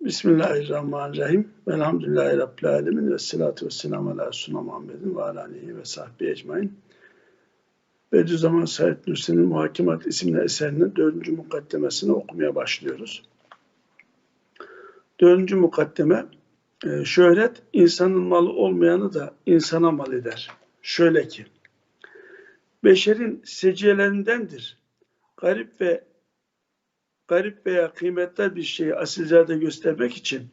Bismillahirrahmanirrahim. Velhamdülillahi Rabbil alemin. Ve salatu ve selamu ala Resulüne Muhammedin ve ala ve sahbihi ecmain. Bediüzzaman Said Nursi'nin Muhakemat isimli eserinin dördüncü mukaddemesini okumaya başlıyoruz. Dördüncü mukaddeme, e, şöhret insanın malı olmayanı da insana mal eder. Şöyle ki, beşerin seciyelerindendir. Garip ve garip veya kıymetli bir şeyi asilzade göstermek için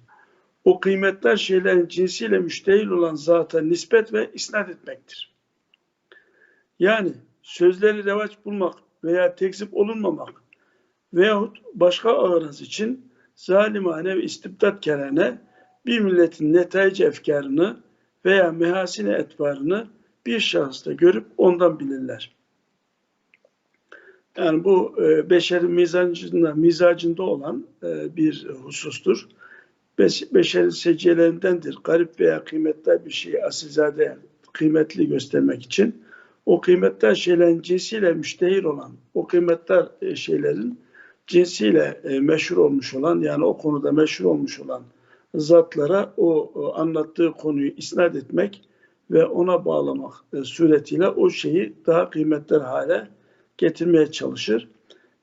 o kıymetli şeylerin cinsiyle müştehil olan zata nispet ve isnat etmektir. Yani sözleri revaç bulmak veya tekzip olunmamak veyahut başka ağırız için zalimane ve istibdat kerane bir milletin netayic efkarını veya mehasine etvarını bir şahısta görüp ondan bilirler. Yani bu e, beşerin mizacında, mizacında olan e, bir husustur. Beş, beşerin seciyelerindendir. Garip veya kıymetli bir şeyi asilzade kıymetli göstermek için o kıymetli şeylerin cinsiyle müştehir olan, o kıymetli e, şeylerin cinsiyle e, meşhur olmuş olan, yani o konuda meşhur olmuş olan zatlara o, o anlattığı konuyu isnat etmek ve ona bağlamak e, suretiyle o şeyi daha kıymetli hale getirmeye çalışır.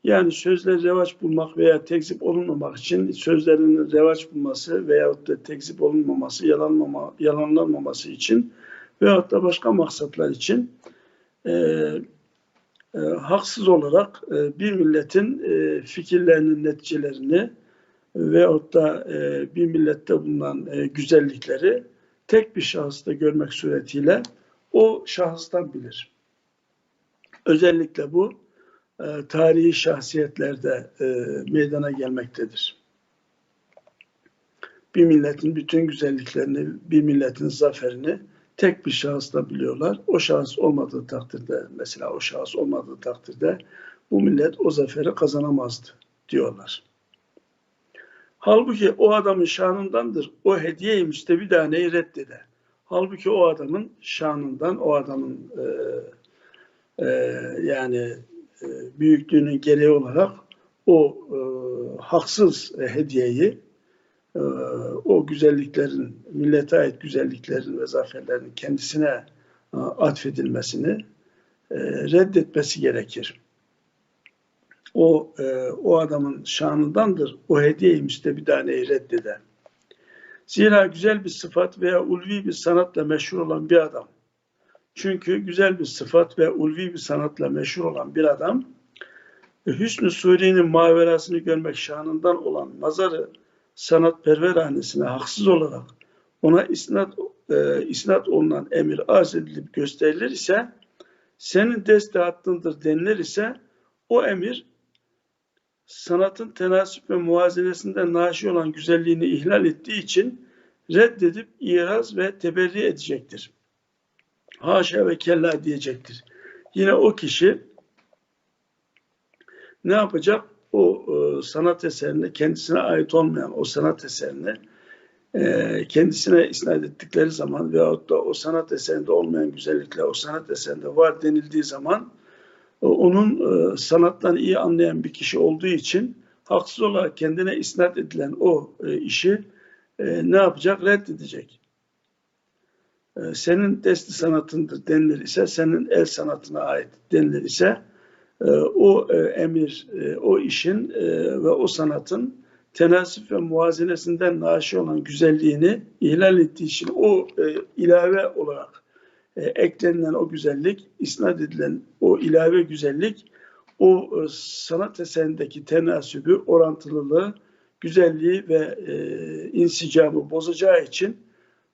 Yani sözler revaç bulmak veya tekzip olunmamak için sözlerinin revaç bulması veyahut da tekzip olunmaması, yalanmama, yalanlanmaması için veyahut da başka maksatlar için e, e, haksız olarak e, bir milletin e, fikirlerinin neticelerini veyahut da e, bir millette bulunan e, güzellikleri tek bir şahısta görmek suretiyle o şahıstan bilir. Özellikle bu e, tarihi şahsiyetlerde e, meydana gelmektedir. Bir milletin bütün güzelliklerini, bir milletin zaferini tek bir şahısla biliyorlar. O şahıs olmadığı takdirde, mesela o şahıs olmadığı takdirde bu millet o zaferi kazanamazdı diyorlar. Halbuki o adamın şanındandır. O hediye-i müstebidaneyi reddede. Halbuki o adamın şanından, o adamın e, e, yani e, büyüklüğünün gereği olarak o e, haksız hediyeyi e, o güzelliklerin, millete ait güzelliklerin ve zaferlerin kendisine e, atfedilmesini e, reddetmesi gerekir. O e, o adamın şanındandır. O hediye-i müstebidaneyi reddeder. Zira güzel bir sıfat veya ulvi bir sanatla meşhur olan bir adam çünkü güzel bir sıfat ve ulvi bir sanatla meşhur olan bir adam Hüsnü Suri'nin maverasını görmek şanından olan nazarı sanat perverhanesine haksız olarak ona isnat, e, isnat olunan emir arz edilip gösterilir ise senin deste hattındır denilir ise o emir sanatın tenasip ve muvazenesinden naşi olan güzelliğini ihlal ettiği için reddedip iraz ve teberri edecektir haşa ve kella diyecektir. Yine o kişi ne yapacak? O e, sanat eserini kendisine ait olmayan o sanat eserini e, kendisine isnat ettikleri zaman veyahut da o sanat eserinde olmayan güzellikler o sanat eserinde var denildiği zaman e, onun e, sanattan iyi anlayan bir kişi olduğu için haksız olarak kendine isnat edilen o e, işi e, ne yapacak? Reddedecek. Ee, senin desti sanatındır denilir ise, senin el sanatına ait denilir ise e, o e, emir, e, o işin ve o sanatın tenasip ve muvazenesinden naşi olan güzelliğini ihlal ettiği için o ilave olarak eklenilen o güzellik, isnat edilen o ilave güzellik o sanat eserindeki tenasübü, orantılılığı, güzelliği ve insicamı bozacağı için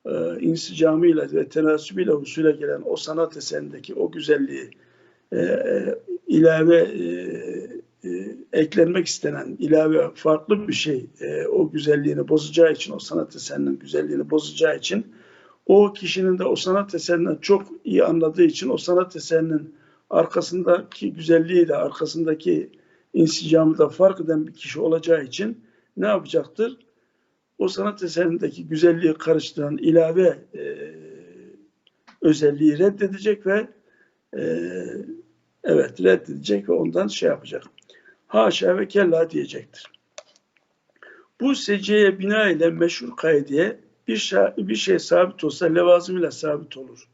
e, insicamıyla ve tenasübüyle husule gelen o sanat eserindeki o güzelliği e, e, ilave e, e, eklenmek istenen ilave farklı bir şey e, o güzelliğini bozacağı için o sanat eserinin güzelliğini bozacağı için o kişinin de o sanat eserinden çok iyi anladığı için o sanat eserinin arkasındaki güzelliği de arkasındaki insicamı da fark eden bir kişi olacağı için ne yapacaktır? O sanat eserindeki güzelliği karıştıran ilave e, özelliği reddedecek ve e, evet reddedecek ve ondan şey yapacak. Haşa ve kella diyecektir. Bu seciyeye bina ile meşhur kaidiye bir, şa- bir şey sabit olsa levazımıyla sabit olur.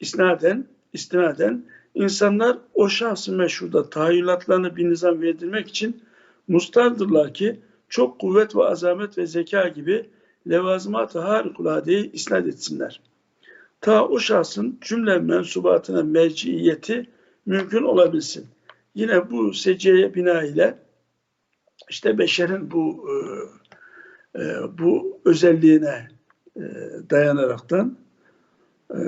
İsnaden, istinaden insanlar o şahsı meşhurda tahayyülatlarını bir nizam verdirmek için mustardırlar ki çok kuvvet ve azamet ve zeka gibi levazımat-ı harikuladeyi isnat etsinler. Ta o şahsın cümle mensubatına merciiyeti mümkün olabilsin. Yine bu seciyeye bina ile işte beşerin bu e, e, bu özelliğine e, dayanaraktan e,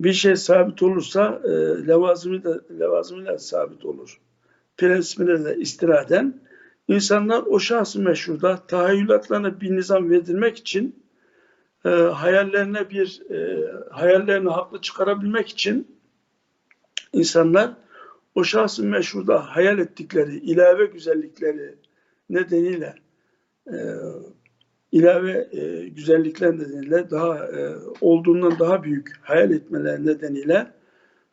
bir şey sabit olursa e, levazımı da levazımıyla sabit olur. Prensibine de istiraden insanlar o şahsı meşhurda tahayyülatlarına bir nizam verdirmek için e, hayallerine bir e, hayallerini haklı çıkarabilmek için insanlar o şahsın meşhurda hayal ettikleri ilave güzellikleri nedeniyle e, ilave e, güzellikler nedeniyle daha e, olduğundan daha büyük hayal etmeler nedeniyle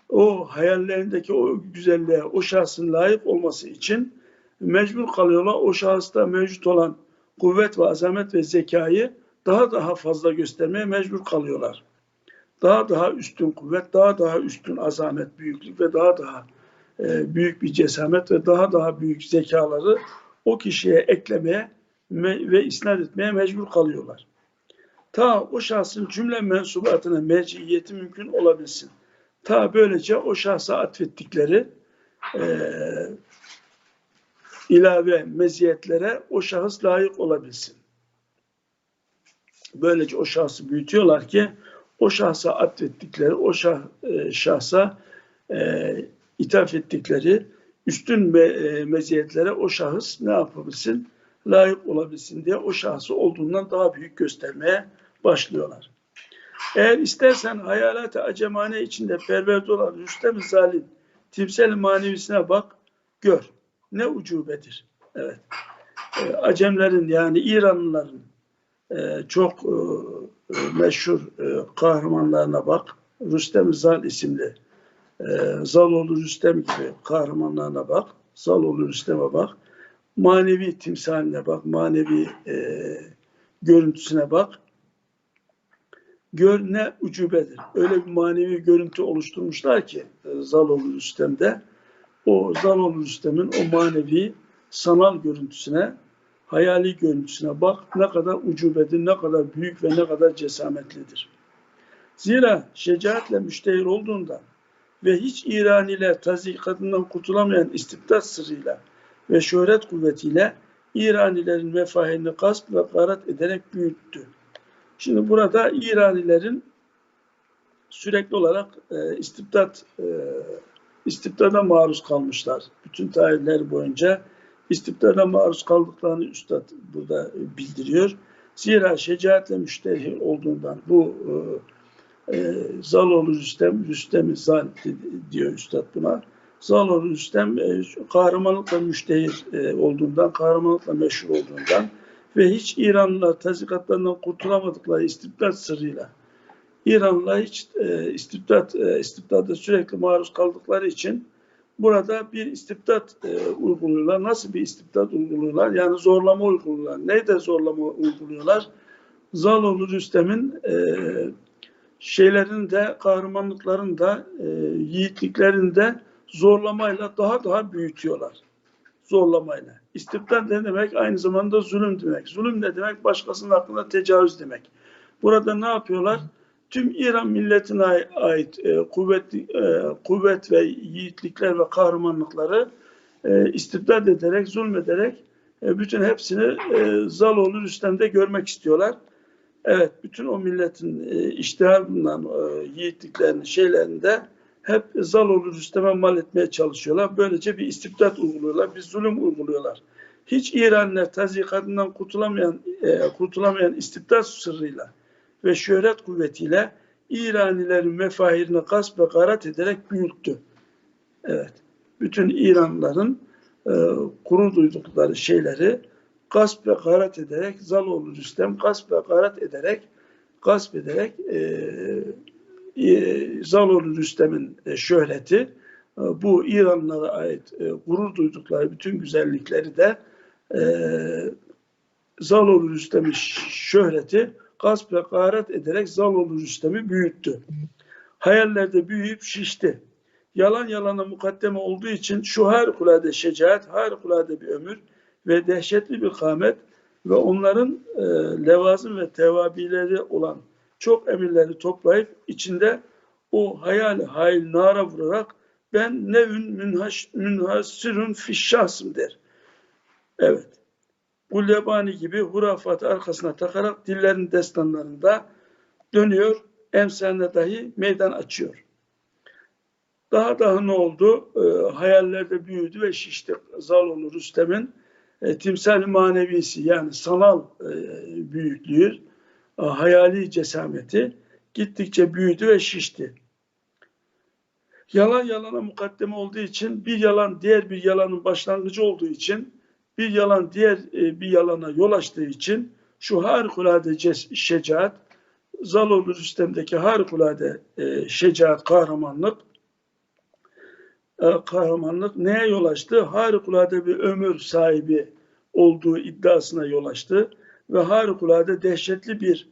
o hayallerindeki o güzelliğe o şahsın layık olması için mecbur kalıyorlar. O şahısta mevcut olan kuvvet ve azamet ve zekayı daha daha fazla göstermeye mecbur kalıyorlar. Daha daha üstün kuvvet, daha daha üstün azamet, büyüklük ve daha daha e, büyük bir cesamet ve daha daha büyük zekaları o kişiye eklemeye me- ve isnat etmeye mecbur kalıyorlar. Ta o şahsın cümle mensubatına merciyeti mümkün olabilsin. Ta böylece o şahsa atfettikleri e, ilave meziyetlere o şahıs layık olabilsin. Böylece o şahsı büyütüyorlar ki o şahsa atfettikleri, o şah, e, şahsa e, ithaf ettikleri üstün me, e, meziyetlere o şahıs ne yapabilsin? Layık olabilsin diye o şahsı olduğundan daha büyük göstermeye başlıyorlar. Eğer istersen hayalat-ı acemane içinde perverde olan Rüstem Zalim timsel manevisine bak, gör. Ne ucubedir. Evet. E, Acemlerin yani İranlıların e, çok e, e, meşhur e, kahramanlarına bak. Rüstem Zal isimli e, Zaloğlu Rüstem gibi kahramanlarına bak. Zaloğlu Rüstem'e bak. Manevi timsaline bak. Manevi e, görüntüsüne bak. Gör ne ucubedir. Öyle bir manevi görüntü oluşturmuşlar ki e, Zaloğlu Rüstem'de o Zaloğlu Rüstem'in o manevi sanal görüntüsüne hayali görüntüsüne bak ne kadar ucubedir, ne kadar büyük ve ne kadar cesametlidir. Zira şecaatle müştehir olduğunda ve hiç İraniler tazikatından kurtulamayan istibdat sırrıyla ve şöhret kuvvetiyle İranilerin mefahirini gasp ve garat ederek büyüttü. Şimdi burada İranilerin sürekli olarak e, istibdat e, istibdada maruz kalmışlar. Bütün tarihler boyunca istibdada maruz kaldıklarını Üstad burada bildiriyor. Zira şecaatle müşterih olduğundan bu e, e, Zaloğlu Rüstem, Rüstem-i Zal diyor Üstad buna. Zaloğlu Rüstem e, kahramanlıkla müştehir e, olduğundan, kahramanlıkla meşhur olduğundan ve hiç İranlılar tazikatlarından kurtulamadıkları istibdat sırrıyla İranlılar hiç e, istibdat, e, istibdada sürekli maruz kaldıkları için burada bir istibdat e, uyguluyorlar. Nasıl bir istibdat uyguluyorlar? Yani zorlama uyguluyorlar. Neyde zorlama uyguluyorlar? Zaloğlu Rüstem'in e, şeylerin de kahramanlıkların da e, yiğitliklerini de zorlamayla daha daha büyütüyorlar. Zorlamayla. İstibdat ne demek? Aynı zamanda zulüm demek. Zulüm ne demek? Başkasının hakkında tecavüz demek. Burada ne yapıyorlar? Tüm İran milletine ait e, kuvvet, e, kuvvet ve yiğitlikler ve kahramanlıkları e, istibdat ederek, zulmederek e, bütün hepsini e, Zaloğlu Rüstem'de görmek istiyorlar. Evet, bütün o milletin e, iştihar bulunan e, yiğitliklerini, şeylerini de hep Zaloğlu Rüstem'e mal etmeye çalışıyorlar. Böylece bir istibdat uyguluyorlar, bir zulüm uyguluyorlar. Hiç İranlılar tazikatından kurtulamayan, e, kurtulamayan istibdat sırrıyla ve şöhret kuvvetiyle İranilerin mefahirini gasp ve garat ederek büyüttü. Evet, bütün İranlıların e, kuru duydukları şeyleri gasp ve garat ederek Zaloğlu Rüstem gasp ve garat ederek gasp ederek e, e, Zaloğlu Rüstem'in e, şöhreti e, bu İranlılara ait e, gurur duydukları bütün güzellikleri de e, Zaloğlu Rüstem'in şöhreti gasp ve garet ederek Zaloğlu Rüstem'i büyüttü. Hayallerde büyüyüp şişti. Yalan yalana mukaddeme olduğu için şu harikulade şecaat, harikulade bir ömür ve dehşetli bir kâmet ve onların e, levazım ve tevabileri olan çok emirleri toplayıp içinde o hayali hail nara vurarak ben nevün münhaş, münhasirun fişşahsım der. Evet. Bu lebani gibi hurafatı arkasına takarak dillerin destanlarında dönüyor, emsaline dahi meydan açıyor. Daha daha ne oldu? E, hayallerde büyüdü ve şişti. Zaloğlu Rüstem'in e, timsal manevisi yani sanal e, büyüklüğü, e, hayali cesameti gittikçe büyüdü ve şişti. Yalan yalana mukaddeme olduğu için bir yalan diğer bir yalanın başlangıcı olduğu için bir yalan diğer e, bir yalana yol açtığı için şu harikulade şecaat Zaloğlu Rüstem'deki harikulade e, şecaat, kahramanlık e, kahramanlık neye yol açtı? Harikulade bir ömür sahibi olduğu iddiasına yol açtı ve harikulade dehşetli bir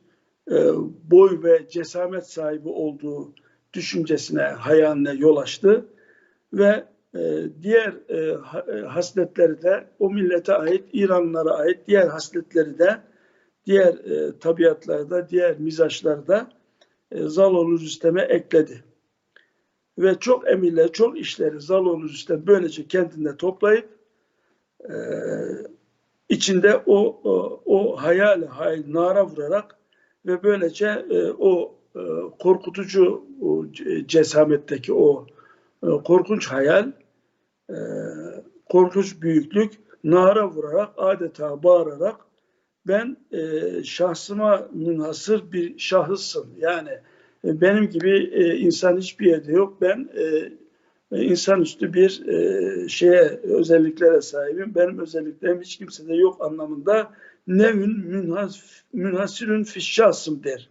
e, boy ve cesamet sahibi olduğu düşüncesine, hayaline yol açtı ve diğer e, e, hasletleri de o millete ait, İranlılara ait diğer hasletleri de diğer e, tabiatları da, diğer mizaçları da e, Zaloğlu Rüstem'e ekledi. Ve çok emirler, çok işleri Zaloğlu Rüstem böylece kendinde toplayıp içinde o, o, o hayal, hayal, nara vurarak ve böylece o korkutucu cesametteki o korkunç hayal, e, korkunç büyüklük nara vurarak adeta bağırarak ben e, şahsıma münhasır bir şahıssın. Yani e, benim gibi e, insan hiçbir yerde yok. Ben e, e insanüstü bir e, şeye özelliklere sahibim. Benim özelliklerim hiç kimsede yok anlamında nevün münhas, münhasirün fişşasım der.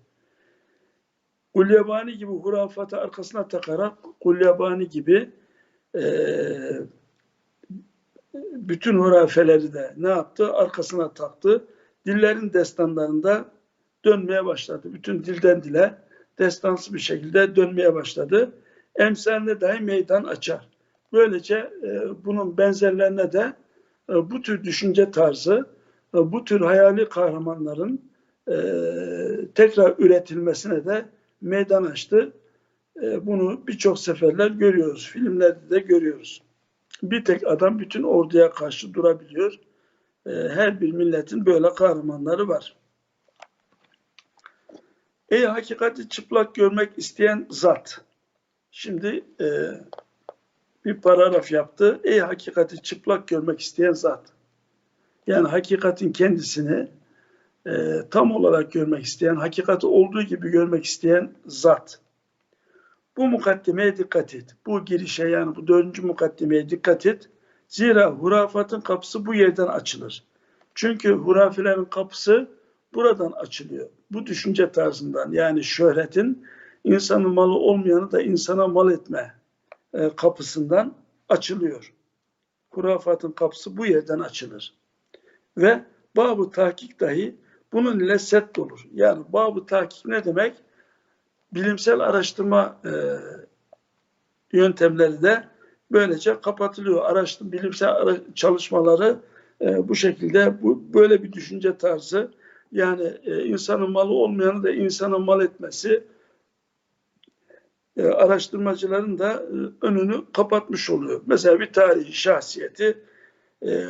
Kulyabani gibi hurafatı arkasına takarak Kulyabani gibi e, bütün hurafeleri de ne yaptı? Arkasına taktı. Dillerin destanlarında dönmeye başladı. Bütün dilden dile destansı bir şekilde dönmeye başladı. Emsaline dahi meydan açar. Böylece e, bunun benzerlerine de e, bu tür düşünce tarzı, e, bu tür hayali kahramanların e, tekrar üretilmesine de meydan açtı. E, bunu birçok seferler görüyoruz. Filmlerde de görüyoruz. Bir tek adam bütün orduya karşı durabiliyor. E, her bir milletin böyle kahramanları var. Ey hakikati çıplak görmek isteyen zat. Şimdi e, bir paragraf yaptı. Ey hakikati çıplak görmek isteyen zat. Yani hakikatin kendisini tam olarak görmek isteyen, hakikati olduğu gibi görmek isteyen zat. Bu mukaddimeye dikkat et. Bu girişe yani bu dördüncü mukaddimeye dikkat et. Zira hurafatın kapısı bu yerden açılır. Çünkü hurafelerin kapısı buradan açılıyor. Bu düşünce tarzından yani şöhretin insanın malı olmayanı da insana mal etme e, kapısından açılıyor. Hurafatın kapısı bu yerden açılır. Ve babu tahkik dahi bunun ile set olur. Yani babu tahkik ne demek? Bilimsel araştırma e, yöntemleri de böylece kapatılıyor. Araştırma, bilimsel çalışmaları e, bu şekilde bu böyle bir düşünce tarzı yani e, insanın malı olmayanı da insanın mal etmesi e, araştırmacıların da e, önünü kapatmış oluyor. Mesela bir tarihi şahsiyeti e,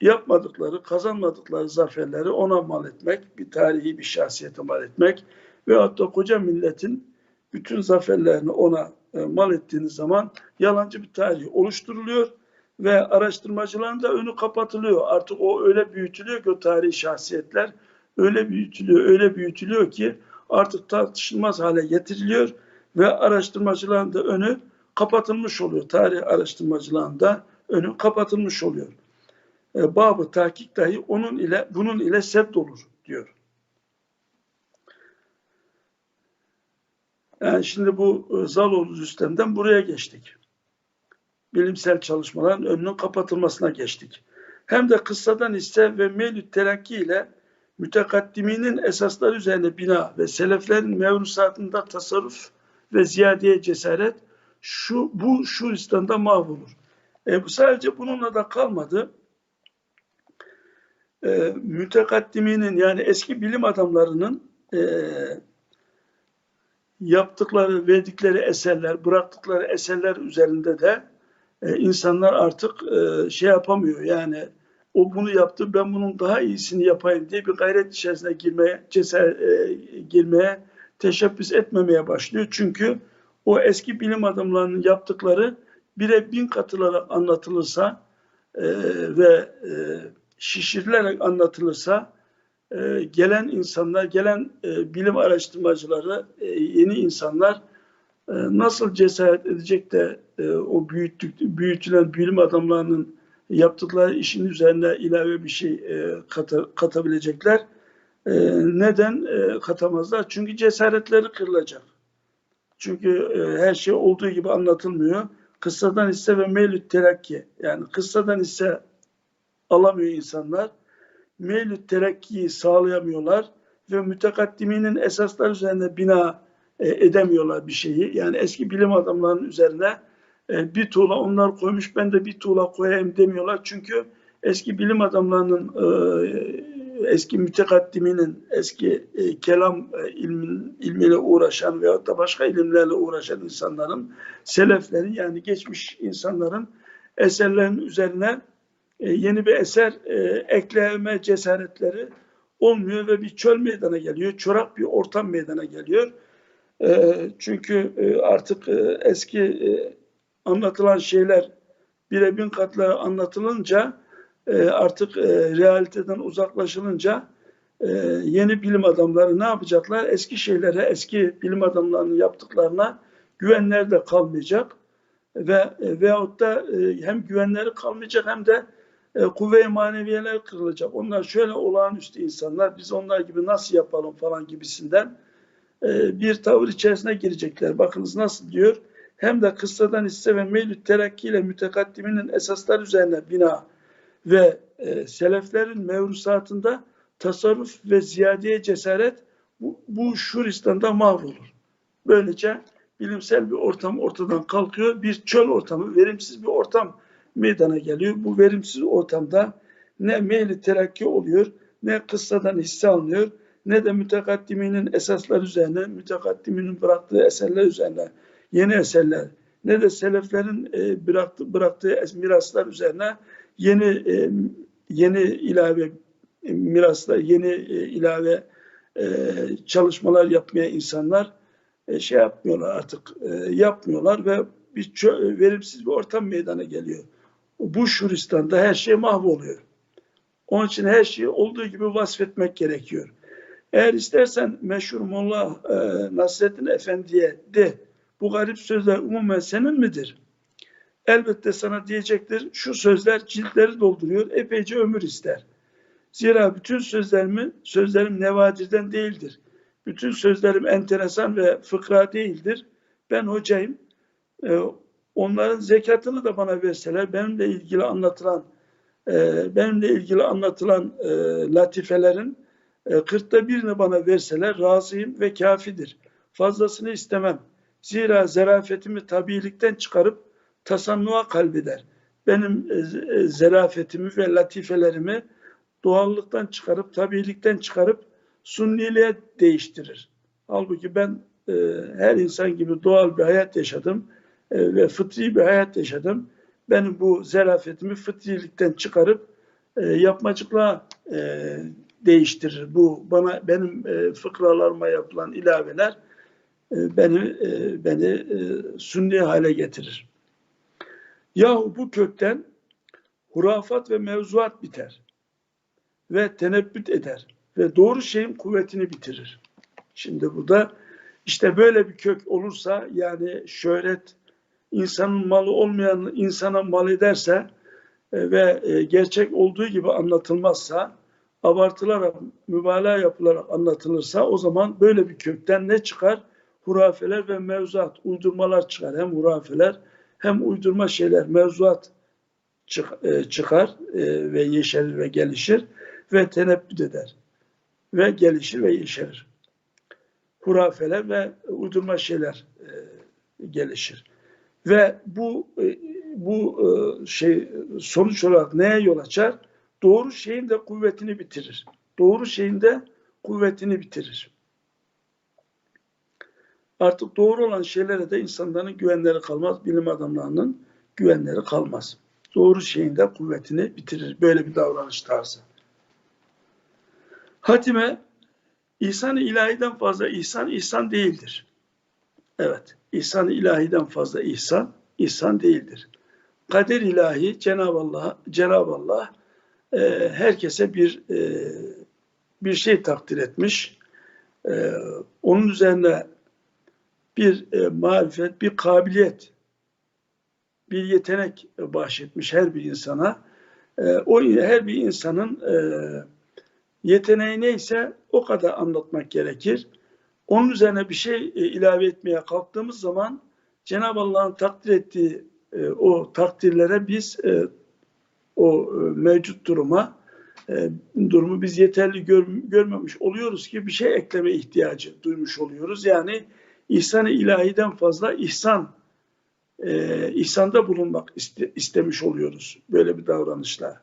yapmadıkları, kazanmadıkları zaferleri ona mal etmek, bir tarihi bir şahsiyete mal etmek ve hatta koca milletin bütün zaferlerini ona e, mal ettiğiniz zaman yalancı bir tarih oluşturuluyor ve araştırmacıların da önü kapatılıyor. Artık o öyle büyütülüyor ki o tarihi şahsiyetler öyle büyütülüyor, öyle büyütülüyor ki artık tartışılmaz hale getiriliyor ve araştırmacıların da önü kapatılmış oluyor. Tarih araştırmacıların da önü kapatılmış oluyor. E, babı tahkik dahi onun ile bunun ile sept olur diyor. Yani şimdi bu e, Zaloğlu sistemden buraya geçtik. Bilimsel çalışmaların önünün kapatılmasına geçtik. hem de kıssadan hisse ve meylü terakki ile mütekaddiminin esasları üzerine bina ve seleflerin mevrusatında tasarruf ve ziyadeye cesaret şu bu Şuristan'da mahvolur. E, bu sadece bununla da kalmadı. E, mütekaddiminin yani eski bilim adamlarının e, yaptıkları, verdikleri eserler, bıraktıkları eserler üzerinde de e, insanlar artık e, şey yapamıyor. Yani o bunu yaptı, ben bunun daha iyisini yapayım diye bir gayret içerisine girmeye, cesaret, e, girmeye, teşebbüs etmemeye başlıyor. Çünkü o eski bilim adamlarının yaptıkları bire bin katılarak anlatılırsa e, ve e, şişirilerek anlatılırsa e, gelen insanlar, gelen e, bilim araştırmacıları, e, yeni insanlar e, nasıl cesaret edecek de e, o büyüttük, büyütülen bilim adamlarının yaptıkları işin üzerine ilave bir şey e, kata, katabilecekler. E, neden e, katamazlar? Çünkü cesaretleri kırılacak. Çünkü e, her şey olduğu gibi anlatılmıyor. Kıssadan ise ve meylü terakki. Yani kıssadan ise alamıyor insanlar. Meylü terakkiyi sağlayamıyorlar ve mütekaddiminin esaslar üzerine bina e, edemiyorlar bir şeyi. Yani eski bilim adamlarının üzerine e, bir tuğla onlar koymuş ben de bir tuğla koyayım demiyorlar. Çünkü eski bilim adamlarının e, eski mütekaddiminin, eski e, kelam e, ilmin, ilmiyle uğraşan veyahut da başka ilimlerle uğraşan insanların, seleflerin yani geçmiş insanların eserlerin üzerine e, yeni bir eser e, ekleme cesaretleri olmuyor ve bir çöl meydana geliyor, çorak bir ortam meydana geliyor. E, çünkü e, artık e, eski e, anlatılan şeyler bire bin katla anlatılınca e, artık e, realiteden uzaklaşılınca e, yeni bilim adamları ne yapacaklar? Eski şeylere, eski bilim adamlarının yaptıklarına güvenler de kalmayacak ve e, veyahut da e, hem güvenleri kalmayacak hem de e, kuvve-i maneviyeler kırılacak. Onlar şöyle olağanüstü insanlar, biz onlar gibi nasıl yapalım falan gibisinden e, bir tavır içerisine girecekler. Bakınız nasıl diyor? Hem de kıssadan hisse ve meylü terakki ile mütekaddiminin esaslar üzerine bina ve e, seleflerin mevrusatında tasarruf ve ziyadeye cesaret bu, bu Şuristan'da mahvolur. Böylece bilimsel bir ortam ortadan kalkıyor. Bir çöl ortamı, verimsiz bir ortam meydana geliyor. Bu verimsiz ortamda ne meyli terakki oluyor, ne kıssadan hisse alınıyor, ne de mütekaddiminin esaslar üzerine, mütekaddiminin bıraktığı eserler üzerine, yeni eserler, ne de seleflerin e, bıraktığı, bıraktığı miraslar üzerine yeni e, yeni ilave e, miraslar, yeni ilave çalışmalar yapmaya insanlar şey yapmıyorlar artık yapmıyorlar ve bir verimsiz bir ortam meydana geliyor. Bu Şuristan'da her şey mahvoluyor. Onun için her şeyi olduğu gibi vasfetmek gerekiyor. Eğer istersen meşhur Molla e, Nasreddin Efendi'ye de bu garip sözler umumen senin midir? elbette sana diyecektir şu sözler ciltleri dolduruyor epeyce ömür ister. Zira bütün sözlerimin sözlerim nevadirden değildir. Bütün sözlerim enteresan ve fıkra değildir. Ben hocayım. Ee, onların zekatını da bana verseler benimle ilgili anlatılan e, benimle ilgili anlatılan e, latifelerin e, birini bana verseler razıyım ve kafidir. Fazlasını istemem. Zira zerafetimi tabiilikten çıkarıp tasannuğa kalbeder. Benim e, e, zerafetimi ve latifelerimi doğallıktan çıkarıp, tabiilikten çıkarıp sunniliğe değiştirir. Halbuki ben e, her insan gibi doğal bir hayat yaşadım e, ve fıtri bir hayat yaşadım. Benim bu zerafetimi fıtrilikten çıkarıp e, yapmacıklığa e, değiştirir. Bu bana benim e, fıkralarıma yapılan ilaveler e, beni e, beni e, sunni hale getirir. Yahu bu kökten hurafat ve mevzuat biter ve tenebbüt eder ve doğru şeyin kuvvetini bitirir. Şimdi burada işte böyle bir kök olursa yani şöhret insanın malı olmayan insana mal ederse e, ve e, gerçek olduğu gibi anlatılmazsa abartılarak, mübalağa yapılarak anlatılırsa o zaman böyle bir kökten ne çıkar? Hurafeler ve mevzuat, uydurmalar çıkar. Hem hurafeler hem uydurma şeyler, mevzuat e, çıkar ve yeşerir ve gelişir ve tenebbüt eder ve gelişir ve yeşerir. Hurafeler ve uydurma şeyler gelişir. Ve bu e, bu e, şey sonuç olarak neye yol açar? Doğru şeyin de kuvvetini bitirir. Doğru şeyin de kuvvetini bitirir. Artık doğru olan şeylere de insanların güvenleri kalmaz, bilim adamlarının güvenleri kalmaz. Doğru şeyin de kuvvetini bitirir. Böyle bir davranış tarzı. Hatime, ihsan-ı ilahiden fazla ihsan, ihsan değildir. Evet, ihsan-ı ilahiden fazla ihsan, ihsan değildir. Kader ilahi Cenab-ı Allah, Cenab-ı Allah e, herkese bir e, bir şey takdir etmiş. E, onun üzerine bir e, marifet, bir kabiliyet, bir yetenek bahşetmiş her bir insana. E, o her bir insanın e, yeteneği neyse o kadar anlatmak gerekir. Onun üzerine bir şey e, ilave etmeye kalktığımız zaman Cenab-ı Allah'ın takdir ettiği e, o takdirlere biz e, o e, mevcut duruma e, durumu biz yeterli gör, görmemiş oluyoruz ki bir şey ekleme ihtiyacı duymuş oluyoruz. Yani ihsan-ı ilahiden fazla ihsan e, ihsanda bulunmak iste, istemiş oluyoruz böyle bir davranışla.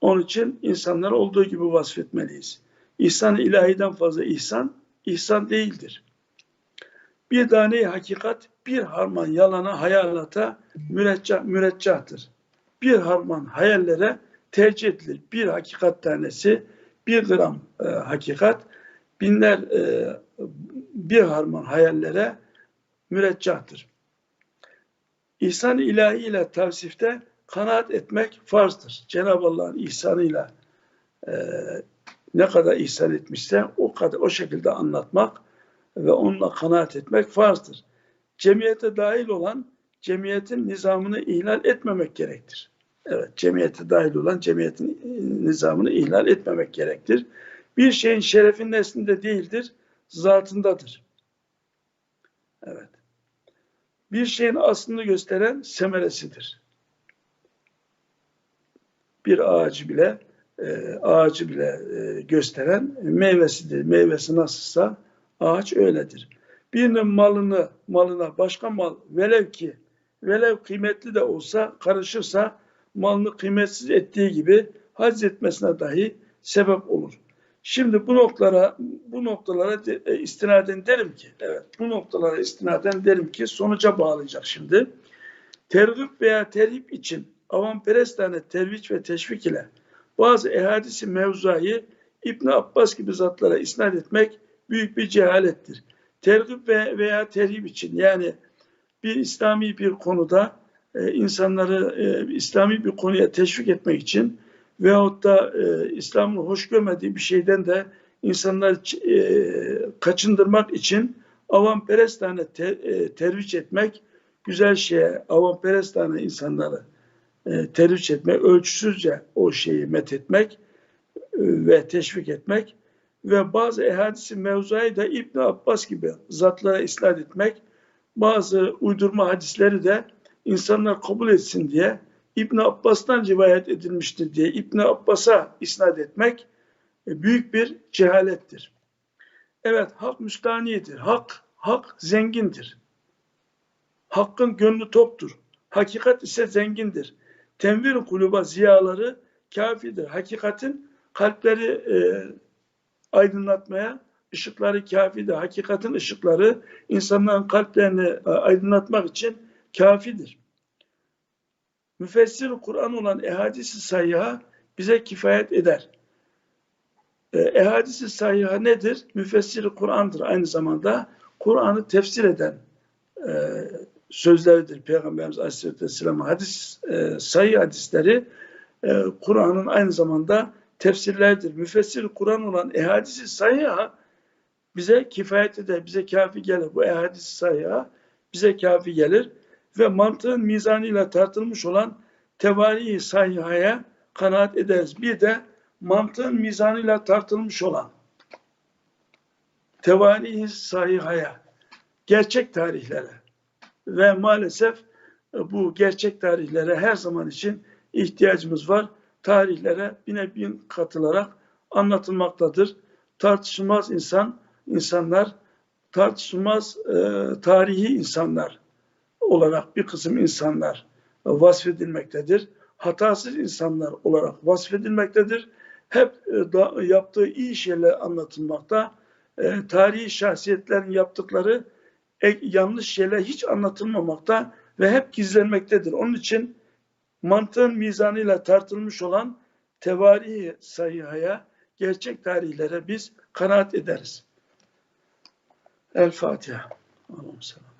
Onun için insanlar olduğu gibi vasfetmeliyiz. İhsan-ı ilahiden fazla ihsan, ihsan değildir. Bir tane hakikat, bir harman yalana, hayalata müreccah, müreccahtır. Bir harman hayallere tercih edilir. Bir hakikat tanesi, bir gram e, hakikat, binler e, bir harman hayallere müreccahtır. İhsan-ı ilahi ile tavsifte kanaat etmek farzdır. Cenab-ı Allah'ın ihsanıyla e, ne kadar ihsan etmişse o kadar o şekilde anlatmak ve onunla kanaat etmek farzdır. Cemiyete dahil olan cemiyetin nizamını ihlal etmemek gerektir. Evet, cemiyete dahil olan cemiyetin nizamını ihlal etmemek gerektir. Bir şeyin şerefin neslinde değildir, zatındadır. Evet. Bir şeyin aslını gösteren semeresidir. Bir ağacı bile e, ağacı bile e, gösteren meyvesidir. Meyvesi nasılsa ağaç öyledir. Birinin malını malına başka mal velev ki velev kıymetli de olsa karışırsa malını kıymetsiz ettiği gibi hac etmesine dahi sebep olur. Şimdi bu noktalara bu noktalara e, istinaden derim ki evet bu noktalara istinaden derim ki sonuca bağlayacak şimdi. Tergip veya terhip için avamperestane terviç ve teşvik ile bazı ehadisi mevzayı İbn Abbas gibi zatlara isnat etmek büyük bir cehalettir. Tergip ve veya terhip için yani bir İslami bir konuda e, insanları e, İslami bir konuya teşvik etmek için veyahut da e, İslam'ın hoş görmediği bir şeyden de insanları e, kaçındırmak için avamperestane te, e, terviç etmek güzel şeye avamperestane insanları e, terviç etmek, ölçüsüzce o şeyi methetmek e, ve teşvik etmek ve bazı ehadisi mevzuayı da İbn Abbas gibi zatlara isnat etmek, bazı uydurma hadisleri de insanlar kabul etsin diye İbn Abbas'tan rivayet edilmiştir diye İbn Abbas'a isnat etmek e, büyük bir cehalettir. Evet hak müstaniyedir. Hak hak zengindir. Hakkın gönlü toktur. Hakikat ise zengindir. Tenvir kuluba ziyaları kafidir. Hakikatin kalpleri e, aydınlatmaya ışıkları kafidir. Hakikatin ışıkları insanların kalplerini e, aydınlatmak için kafidir. Müfessir Kur'an olan ehadisi sayıha bize kifayet eder. E, ehadisi sayıha nedir? Müfessir Kur'an'dır aynı zamanda. Kur'an'ı tefsir eden e, sözleridir Peygamberimiz Aleyhisselatü Vesselam. Hadis, e, sayı hadisleri e, Kur'an'ın aynı zamanda tefsirlerdir. Müfessir Kur'an olan ehadisi sayıha bize kifayet eder, bize kafi gelir. Bu ehadisi sayıha bize kafi gelir ve mantığın mizanıyla tartılmış olan tevali sayhaya kanaat ederiz. Bir de mantığın mizanıyla tartılmış olan tevali sayhaya gerçek tarihlere ve maalesef bu gerçek tarihlere her zaman için ihtiyacımız var. Tarihlere bine bin katılarak anlatılmaktadır. Tartışılmaz insan, insanlar, tartışılmaz e, tarihi insanlar olarak bir kısım insanlar e, vasfedilmektedir. Hatasız insanlar olarak vasfedilmektedir. Hep e, da, yaptığı iyi şeyler anlatılmakta. E, tarihi şahsiyetlerin yaptıkları e, yanlış şeyler hiç anlatılmamakta ve hep gizlenmektedir. Onun için mantığın mizanıyla tartılmış olan tevari sayhaya, gerçek tarihlere biz kanaat ederiz. El Fatiha. Allah'ım.